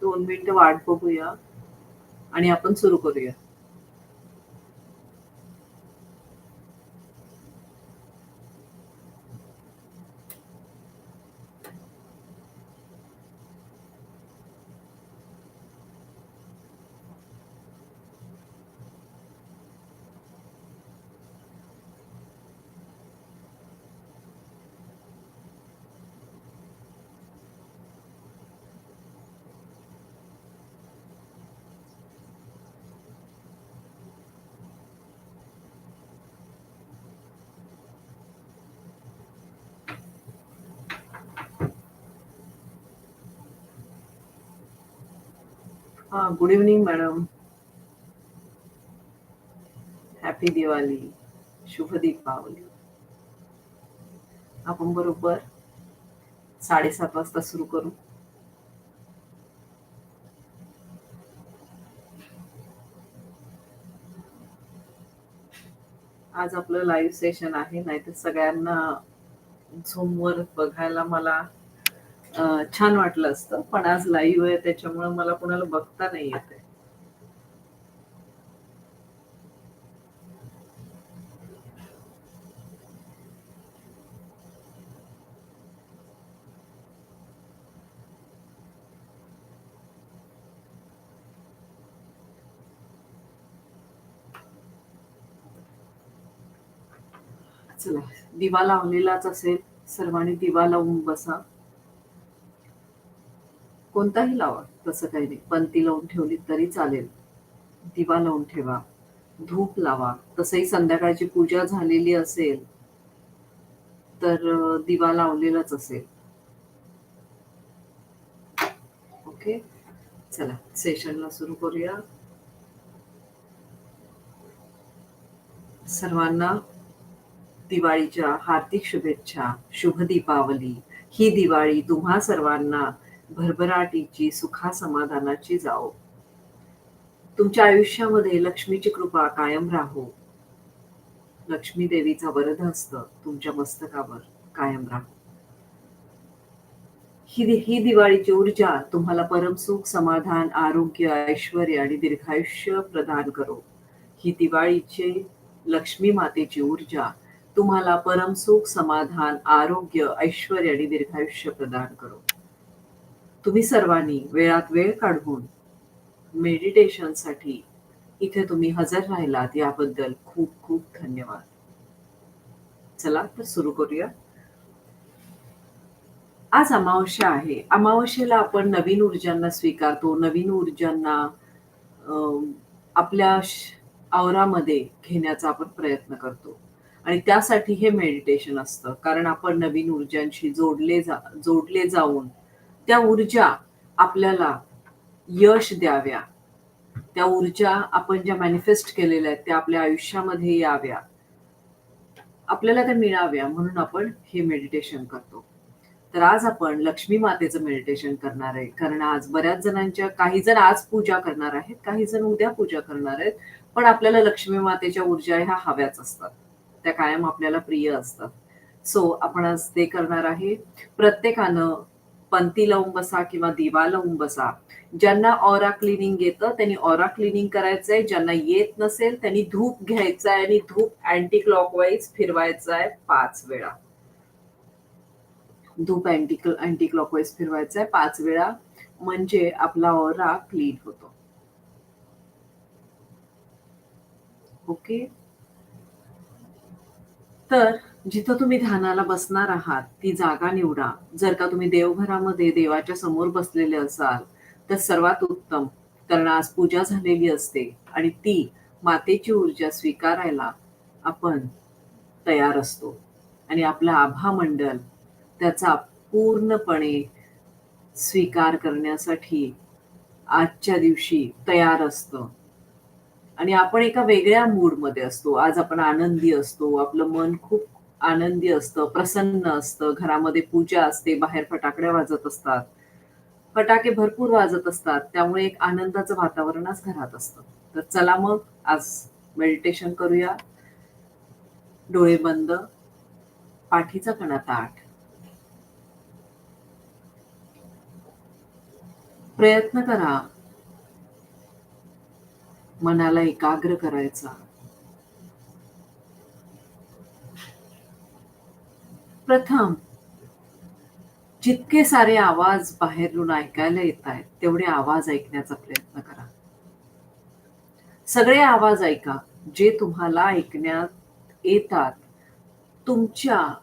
दोन मिनिटं वाट बघूया आणि आपण सुरू करूया. Good evening madam happy Diwali शुभ दीपावली. आपण बरोबर साडेसात वाजता सुरू करू. आज आपलं लाईव्ह सेशन आहे नाहीतर सगळ्यांना झूमवर बघायला मला छान वाटलं असतं पण आज लाईव्ह आहे त्याच्यामुळे मला कुणाला बघता नाही येते चला दिवा लावलेलाच असेल सर्वांनी दिवा लावून बसा. कोणताही लावा तसं काही नाही. पंती लावून ठेवली तरी चालेल. दिवा लावून ठेवा. धूप लावा. तसंही संध्याकाळची पूजा झालेली असेल तर दिवा लावलेलाच असेल. ओके? चला सेशनला सुरू करूया. सर्वांना दिवाळीच्या हार्दिक शुभेच्छा. शुभ दीपावली. ही दिवाळी तुम्हा सर्वांना भरभराटीची सुखा समाधानाची जाओ. तुमच्या आयुष्यामध्ये लक्ष्मीची कृपा कायम राहो. लक्ष्मी देवीचा वरदहस्त तुमच्या मस्तकावर कायम राहो. ही ही दिवाळीची ऊर्जा तुम्हाला परमसुख समाधान आरोग्य ऐश्वर आणि दीर्घायुष्य प्रदान करो. ही दिवाळीचे लक्ष्मी मातेची ऊर्जा तुम्हाला परमसुख समाधान आरोग्य ऐश्वर आणि दीर्घायुष्य प्रदान करो. तुम्ही सर्वांनी वेळात वेळ काढून मेडिटेशनसाठी इथे तुम्ही हजर राहिलात याबद्दल खूप खूप धन्यवाद. चला तर सुरू करूया. आज अमावस्या आहे. अमावस्येला आपण नवीन ऊर्जांना स्वीकारतो. नवीन ऊर्जांना अं, आपल्या आवरामध्ये घेण्याचा आपण प्रयत्न करतो. आणि त्यासाठी हे मेडिटेशन असतं. कारण आपण नवीन ऊर्जांशी जोडले जा जोडले जाऊन त्या ऊर्जा आपल्याला यश द्याव्या. त्या ऊर्जा आपण ज्या मॅनिफेस्ट केलेल्या आहेत त्या आपल्या आयुष्यामध्ये याव्या. आपल्याला त्या मिळाव्या म्हणून आपण हे मेडिटेशन करतो. तर आज आपण लक्ष्मी मातेचं मेडिटेशन करणार आहे. कारण आज बऱ्याच जणांच्या काही जण आज पूजा करणार आहेत काही जण उद्या पूजा करणार आहेत. पण आपल्याला लक्ष्मी मातेच्या ऊर्जा ह्या हव्याच असतात. त्या कायम आपल्याला प्रिय असतात. सो आपण आज ते करणार आहे. प्रत्येकानं पंती लावून बसा किंवा दिवा लावून बसा. ज्यांना ऑरा क्लिनिंग येतं त्यांनी ऑरा क्लिनिंग करायचंय. ज्यांना येत नसेल त्यांनी धूप घ्यायचा आहे आणि धूप अँटी क्लॉकवाईज फिरवायचा आहे पाच वेळा. धूप अँटी अँटी क्लॉकवाईज फिरवायचा आहे पाच वेळा. म्हणजे आपला ऑरा क्लीन होतो. ओके तर जिथं तुम्ही ध्यानाला बसणार आहात ती जागा निवडा. जर का तुम्ही देवघरामध्ये देवाच्या समोर बसलेले असाल तर सर्वात उत्तम कारण आज पूजा झालेली असते आणि ती मातेची ऊर्जा स्वीकारायला आपण तयार असतो. आणि आपला आभा मंडल त्याचा पूर्णपणे स्वीकार करण्यासाठी आजच्या दिवशी तयार असतं. आणि आपण एका वेगळ्या मूडमध्ये असतो. आज आपण आनंदी असतो आपलं मन खूप आनंदी असतं प्रसन्न असतं. घरामध्ये पूजा असते बाहेर फटाकड्या वाजत असतात. फटाके भरपूर वाजत असतात. त्यामुळे एक आनंदाचं वातावरणच घरात असतं. तर चला मग आज मेडिटेशन करूया. डोळे बंद. पाठीचा कणा ताठ. प्रयत्न करा. मनाला एकाग्र करायचा. प्रथम जितके सारे आवाज बाहेरून ऐकायला येत आहेत तेवढे आवाज ऐकण्याचा प्रयत्न करा. सगळे आवाज ऐका. जे तुम्हाला ऐकण्यात येतात तुमच्या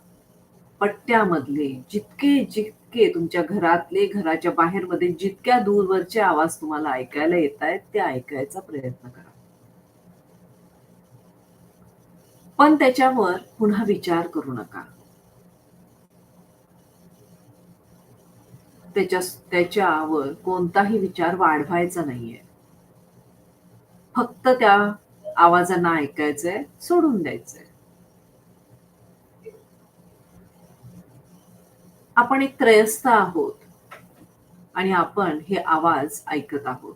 पट्ट्यामधले जितके जितके तुमच्या घरातले घराच्या बाहेरमध्ये जितक्या दूरवरचे आवाज तुम्हाला ऐकायला येत आहेत ते ऐकायचा प्रयत्न करा. पण त्याच्यावर पुन्हा विचार करू नका. त्याच्या त्याच्यावर कोणताही विचार वाढवायचा नाहीये. फक्त त्या आवाजांना ऐकायचंय सोडून द्यायचंय. आपण एक त्रयस्थ आहोत आणि आपण हे आवाज ऐकत आहोत.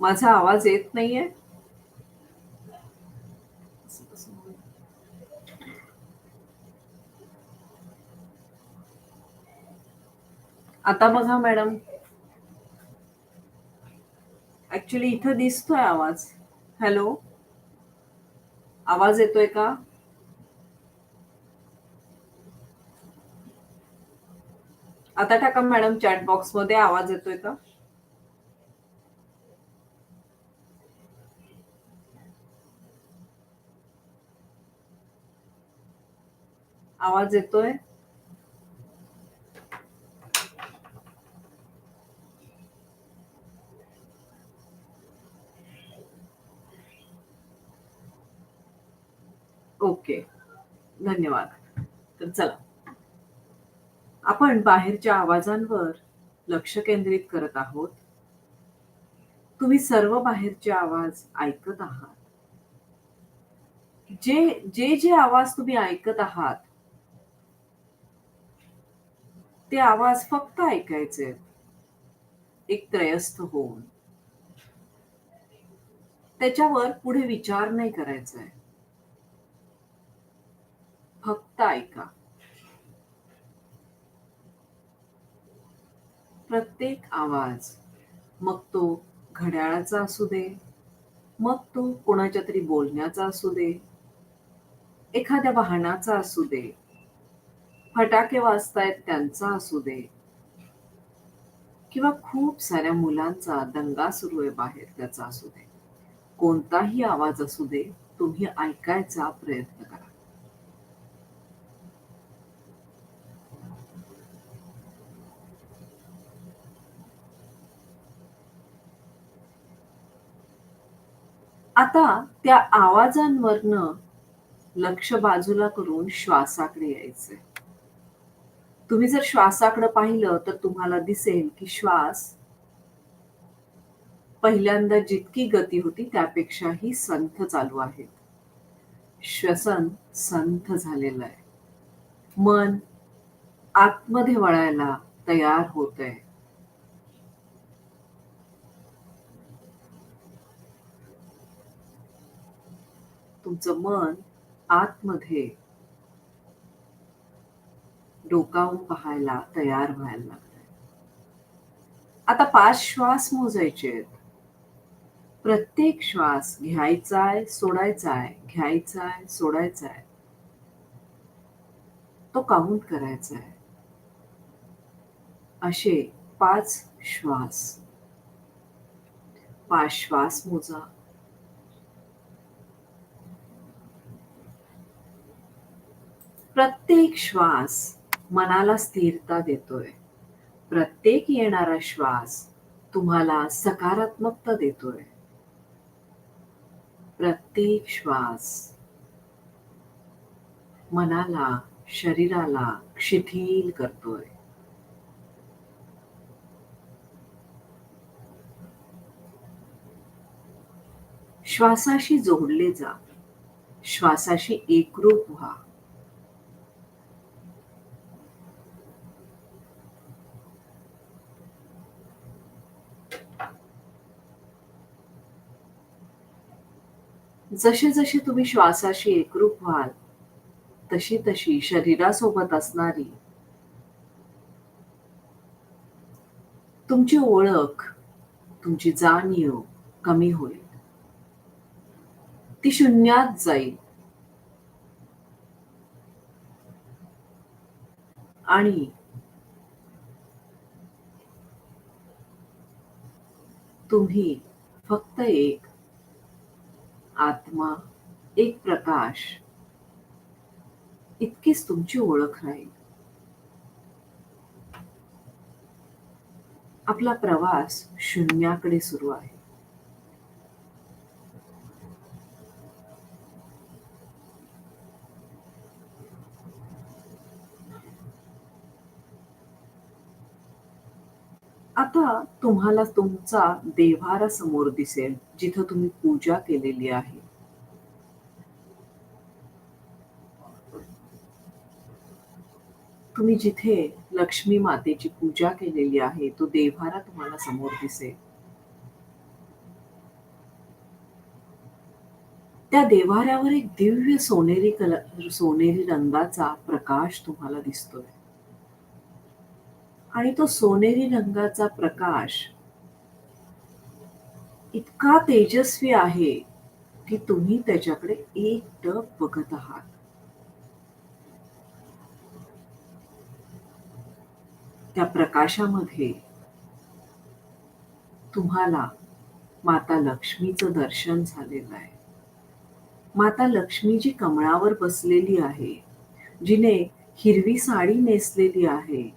माझा आवाज येत नाहीये? आता बघा मॅडम. ऍक्च्युली इथं दिसतोय आवाज. हॅलो आवाज येतोय का? आता टाका मॅडम चॅट बॉक्समध्ये आवाज येतोय का? आवाज येतोय? ओके. धन्यवाद. तर चला. आपण बाहेरच्या आवाजांवर लक्ष केंद्रित करत आहोत. तुम्ही सर्व बाहेरचे आवाज ऐकत आहात. जे जे जे आवाज तुम्ही ऐकत आहात ते आवाज फक्त ऐकायचे. एक त्रयस्थ होऊन. त्याच्यावर पुढे विचार नाही करायचा. आहे फक्त ऐका प्रत्येक आवाज मग तो घड्याळाचा असू दे मग तो कोणाच्या तरी बोलण्याचा असू दे एखाद्या वाहनाचा असू दे फटाके वाजतायत त्यांचा असू दे किंवा खूप साऱ्या मुलांचा दंगा सुरू आहे बाहेर त्याचा असू दे. कोणताही आवाज असू दे तुम्ही ऐकायचा प्रयत्न करा. आता त्या आवाजांवरनं लक्ष बाजूला करून श्वासाकडे यायचंय. तुम्ही जर श्वासाकडे पाहिलं तर तुम्हाला दिसेल की श्वास पहिल्यांदा जितकी गती होती त्यापेक्षाही संथ चालू आहे. श्वसन संथ झालेलं आहे. मन आतमध्ये वळायला तयार होत आहे तुमचं मन आतमध्ये डोकावून पाहायला तयार व्हायला लागत आता पाच श्वास मोजायचे आहेत. प्रत्येक श्वास घ्यायचाय सोडायचाय घ्यायचाय सोडायचाय. तो काउंट करायचा आहे असे पाच श्वास. पाच श्वास मोजा. प्रत्येक श्वास मनाला स्थिरता देतोय. प्रत्येक येणारा श्वास तुम्हाला सकारात्मकता देतोय. प्रत्येक श्वास मनाला शरीराला शिथिल करतोय. श्वासाशी जोडले जा. श्वासाशी एकरूप व्हा. जसे जसे तुम्ही श्वासाशी एकरूप व्हाल तशी तशी शरीरासोबत असणारी तुमची ओळख तुमची जाणीव कमी होईल. ती शून्यात जाईल. आणि तुम्ही फक्त एक आत्मा एक प्रकाश. इतकीच तुमची ओळख राहील. आपला प्रवास शून्याकडे सुरू आहे. आता तुम्हाला तुमचा देवारा समोर दिसेल. जिथं तुम्ही पूजा केलेली आहे. तुम्ही जिथे लक्ष्मी मातेची पूजा केलेली आहे तो देव्हारा तुम्हाला समोर दिसेल. त्या देवाऱ्यावर एक दिव्य सोनेरी कलर सोनेरी रंगाचा प्रकाश तुम्हाला दिसतोय. आणि तो सोनेरी रंगाचा प्रकाश इतका तेजस्वी आहे की तुम्ही त्याच्याकडे एक टप बघत आहात. त्या प्रकाशामध्ये तुम्हाला माता लक्ष्मीचं दर्शन झालेलं आहे. माता लक्ष्मी जी कमळावर बसलेली आहे. जिने हिरवी साडी नेसलेली आहे.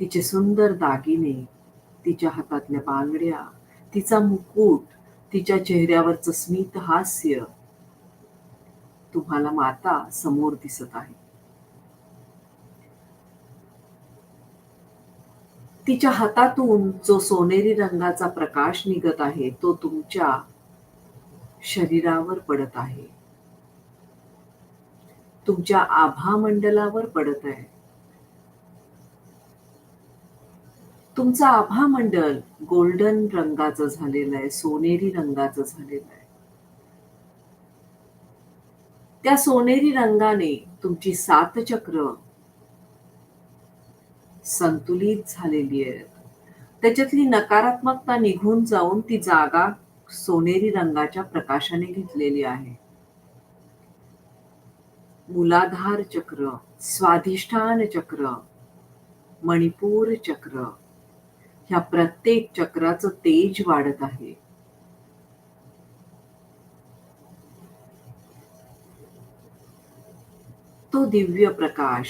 तिचे सुंदर दागिने तिच्या हातातल्या बांगड्या तिचा मुकुट तिच्या चेहऱ्यावरचं स्मित हास्य तुम्हाला माता समोर दिसत आहे. तिच्या हातातून जो सोनेरी रंगाचा प्रकाश निघत आहे तो तुमच्या शरीरावर पडत आहे. तुमच्या आभा मंडलावर पडत आहे. तुमचं आभा मंडल गोल्डन रंगाचं झालेलं आहे सोनेरी रंगाचं झालेलं आहे. त्या सोनेरी रंगाने तुमची सात चक्र संतुलित झालेली आहे त्याच्यातली नकारात्मकता निघून जाऊन ती जागा सोनेरी रंगाच्या प्रकाशाने घेतलेली आहे. मुलाधार चक्र स्वाधिष्ठान चक्र मणिपूर चक्र. ह्या प्रत्येक चक्राचं तेज वाढत आहे. तो दिव्य प्रकाश.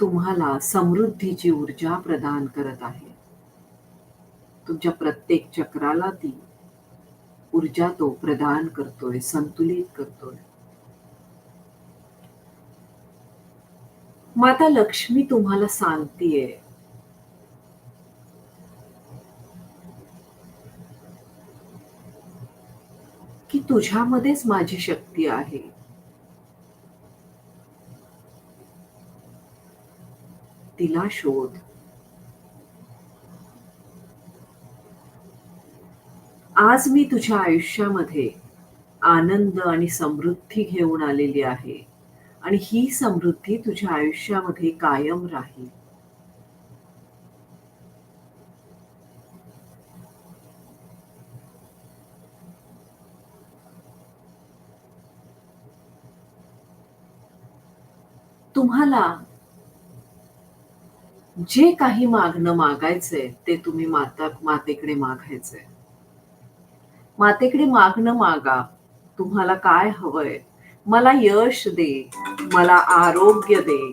तुम्हाला समृद्धीची ऊर्जा प्रदान करत आहे. तुमच्या प्रत्येक चक्राला ती ऊर्जा तो प्रदान करतोय संतुलित करतोय. माता लक्ष्मी तुम्हाला सांगतीये. की तुझ्यामध्येच माझी शक्ती आहे. तिला शोध. आज मी तुझ्या आयुष्यामध्ये आनंद आणि समृद्धी घेऊन आलेली आहे. आणि ही समृद्धी तुझ्या आयुष्यामध्ये कायम राहील. तुम्हाला जे काही मागणं मागायचंय ते तुम्ही माता मातेकडे मागायचंय. मातेकडे मागणं मागा. तुम्हाला काय हवंय मला यश दे, मला आरोग्य दे.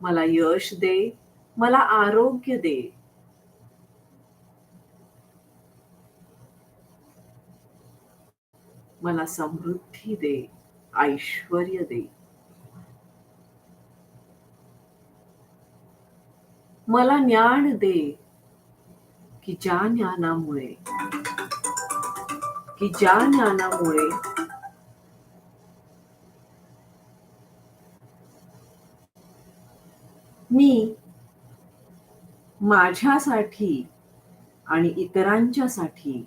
मला यश दे, मला आरोग्य दे. मला समृद्धी दे ऐश्वर दे. मला ज्ञान दे, की ज्या ज्ञानामुळे की ज्या ज्ञानामुळे मी माझ्यासाठी आणि इतरांच्यासाठी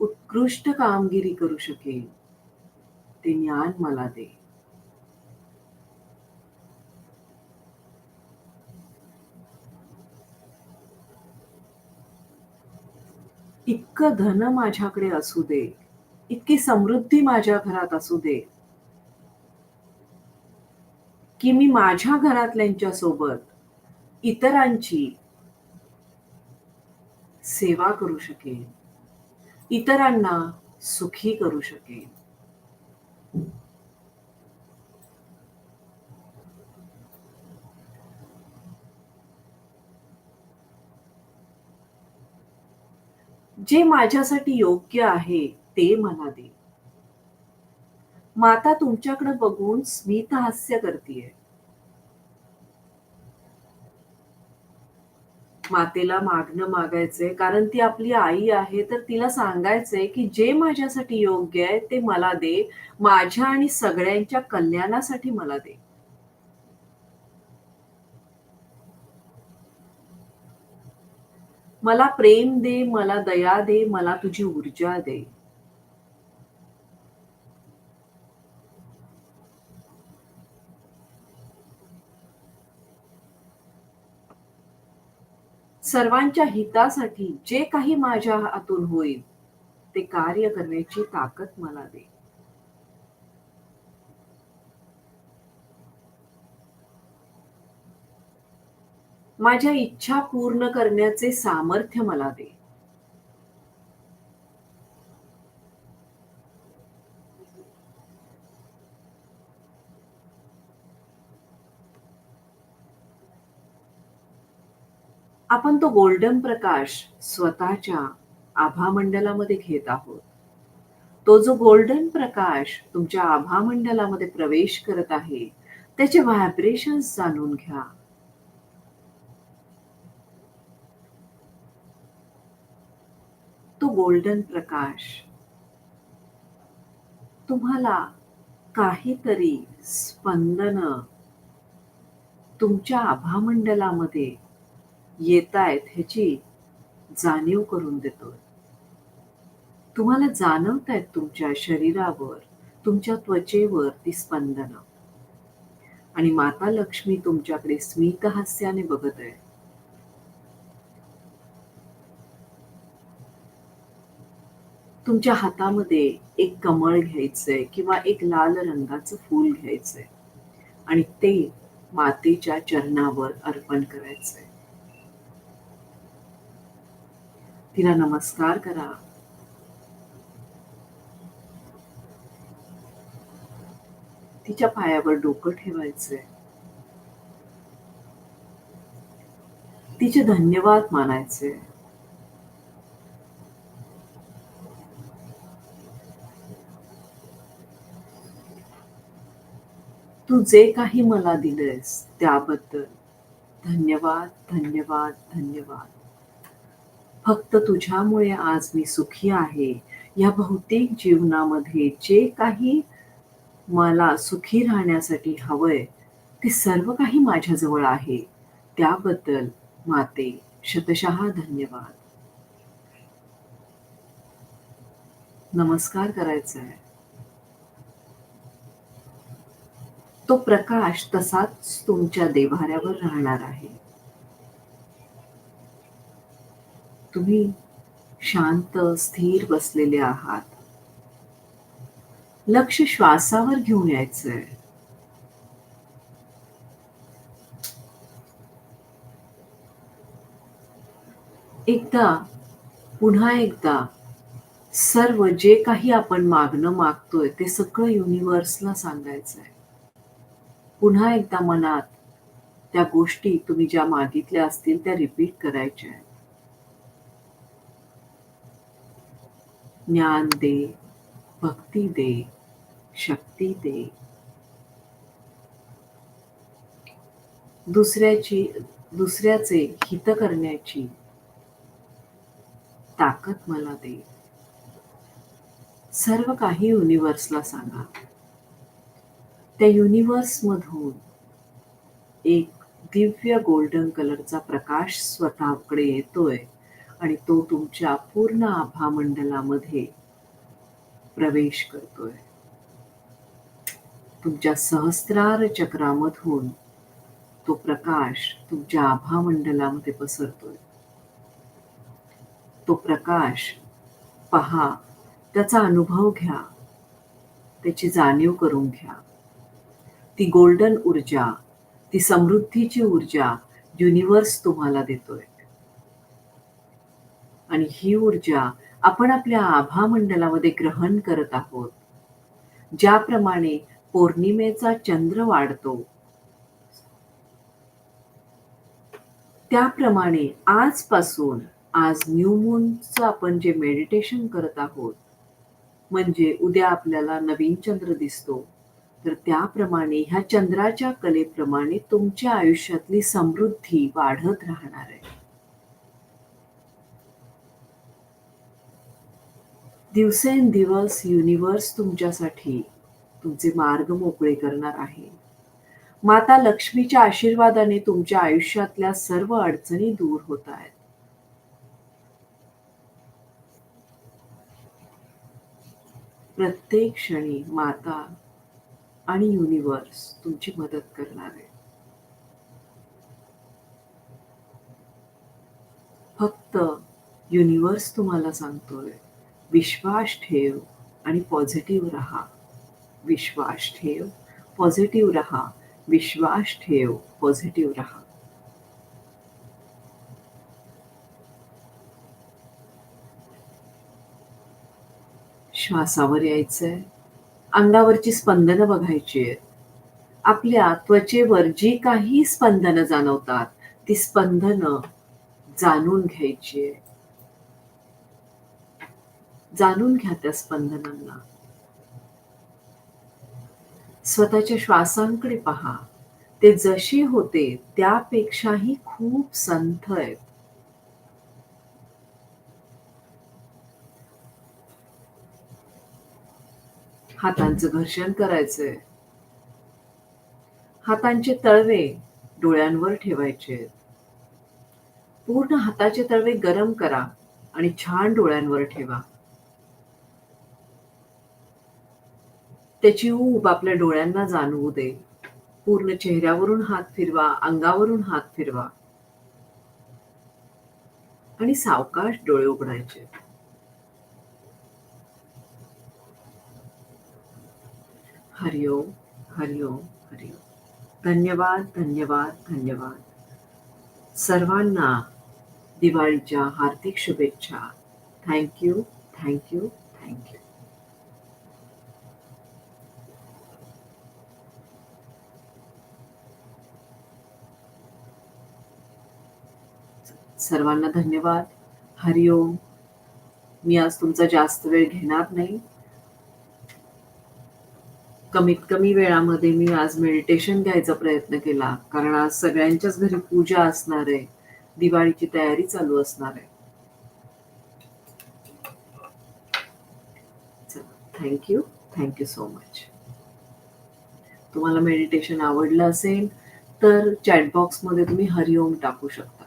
उत्कृष्ट कामगिरी करू शकेल ते ज्ञान मला दे. इतकं धन माझ्याकडे असू दे. इतकी समृद्धी माझ्या घरात असू दे. की मी माझ्या घरातल्यांच्या सोबत इतरांची सेवा करू शकेन. इतरांना सुखी करू शकेन. जे माझ्यासाठी योग्य आहे ते मला दे माता तुमच्याकडे बघून स्मित हास्य करतीये. मातेला मागणं मागायचंय कारण ती आपली आई आहे तर तिला सांगायचंय की जे माझ्यासाठी योग्य आहे ते मला दे. माझ्या आणि सगळ्यांच्या कल्याणासाठी मला दे. मला प्रेम दे मला दया दे मला तुझी ऊर्जा दे. सर्वांच्या हितासाठी जे काही माझ्या हातून होईल ते कार्य करण्याची ताकद मला दे. माझ्या इच्छा पूर्ण करण्याचे सामर्थ्य मला दे. आपण तो गोल्डन प्रकाश स्वतःच्या आभामंडलामध्ये घेत आहोत. तो जो गोल्डन प्रकाश तुमच्या आभामंडलामध्ये प्रवेश करत आहे त्याचे व्हायब्रेशन्स जाणून घ्या. तो गोल्डन प्रकाश तुम्हाला काहीतरी स्पंदन तुमच्या आभामंडलामध्ये येत आहेत ह्याची जाणीव करून देतोय. तुम्हाला जाणवत आहेत तुमच्या शरीरावर तुमच्या त्वचेवर ती स्पंदन. आणि माता लक्ष्मी तुमच्याकडे स्मित हास्याने बघत आहे तुमच्या हातामध्ये एक कमळ घ्यायचंय किंवा एक लाल रंगाचं फूल घ्यायचंय. आणि ते मातेच्या चरणावर अर्पण करायचंय. तिला नमस्कार करा. तिच्या पायावर डोकं ठेवायचंय. तिचे धन्यवाद मानायचे तू जे काही मला दिलंयस त्याबद्दल धन्यवाद धन्यवाद धन्यवाद. फक्त तुझ्यामुळे आज मी सुखी आहे. या भौतिक जीवनामध्ये जे काही मला सुखी राहण्यासाठी हवंय ते सर्व काही माझ्याजवळ आहे. त्याबद्दल माते शतशः धन्यवाद. नमस्कार करायचा आहे तो प्रकाश तसाच तुमच्या देव्हाऱ्यावर राहणार आहे. तुम्ही शांत स्थिर बसलेले आहात. लक्ष श्वासावर घेऊन यायचंय. एकदा पुन्हा एकदा सर्व जे काही आपण मागणं मागतोय ते सगळं युनिव्हर्सला सांगायचंय. पुन्हा एकदा मनात त्या गोष्टी तुम्ही ज्या मागितल्या असतील त्या रिपीट करायच्या आहेत. ज्ञान दे भक्ती दे शक्ती दे. दुसऱ्याची दुसऱ्याचे हित करण्याची ताकद मला दे. सर्व काही युनिव्हर्सला सांगा. त्या युनिव्हर्समधून एक दिव्य गोल्डन कलरचा प्रकाश स्वतःकडे येतोय आणि तो तुमच्या पूर्ण आभामंडलामध्ये प्रवेश करतोय. तुमच्या सहस्रार चक्रामधून तो प्रकाश तुमच्या आभामंडलामध्ये पसरतोय. तो प्रकाश पहा त्याचा अनुभव घ्या त्याची जाणीव करून घ्या. ती गोल्डन ऊर्जा ती समृद्धीची ऊर्जा युनिवर्स तुम्हाला देतोय. आणि ही ऊर्जा आपण आपल्या आभामंडलामध्ये ग्रहण करत आहोत. ज्याप्रमाणे पौर्णिमेचा चंद्र वाढतो. त्याप्रमाणे आजपासून आज न्यू मूनचं आपण जे मेडिटेशन करत आहोत म्हणजे उद्या आपल्याला नवीन चंद्र दिसतो. तर त्याप्रमाणे ह्या चंद्राच्या कलेप्रमाणे तुमच्या आयुष्यातली समृद्धी वाढत राहणार आहे. दिवसेंदिवस युनिवर्स तुमच्यासाठी तुमचे मार्ग मोकळे करणार आहे. माता लक्ष्मीच्या आशीर्वादाने तुमच्या आयुष्यातल्या सर्व अडचणी दूर होत आहेत. प्रत्येक क्षणी माता आणि युनिवर्स तुमची मदत करणार आहे. फक्त युनिवर्स तुम्हाला सांगतोय विश्वास ठेव आणि पॉझिटिव्ह राहा. विश्वास ठेव पॉझिटिव्ह राहा. विश्वास ठेव पॉझिटिव्ह राहा. श्वासावर यायचंय. अंगावरची स्पंदनं बघायची आहेत. आपल्या त्वचेवर जी काही स्पंदनं जाणवतात ती स्पंदनं जाणून घ्यायची आहे जाणून घ्या त्या स्पंदनांना. स्वतःच्या श्वासांकडे पहा. ते जशी होते त्यापेक्षाही खूप संथ आहेत. हातांचं घर्षण करायचंय. हातांचे तळवे डोळ्यांवर ठेवायचे. पूर्ण हाताचे तळवे गरम करा आणि छान डोळ्यांवर ठेवा. त्याची ऊब आपल्या डोळ्यांना जाणवू दे. पूर्ण चेहऱ्यावरून हात फिरवा अंगावरून हात फिरवा. आणि सावकाश डोळे उघडायचे. हरिओम हरिओम हरिओम धन्यवाद धन्यवाद धन्यवाद। सर्वांना दिवाळीच्या हार्दिक शुभेच्छा। थँक्यू थँक्यू थँक्यू सर्वांना धन्यवाद। हरिओम मी आज तुमचा जास्त वेळ घेणार नाही। कमीत कमी वेळामध्ये मी आज मेडिटेशन घ्यायचा प्रयत्न केला. कारण आज सगळ्यांच्याच घरी पूजा असणार आहे. दिवाळीची तयारी चालू असणार आहे. Thank you thank you so much तुम्हाला मेडिटेशन आवडलं असेल तर चॅटबॉक्समध्ये तुम्ही हरिओम टाकू शकता.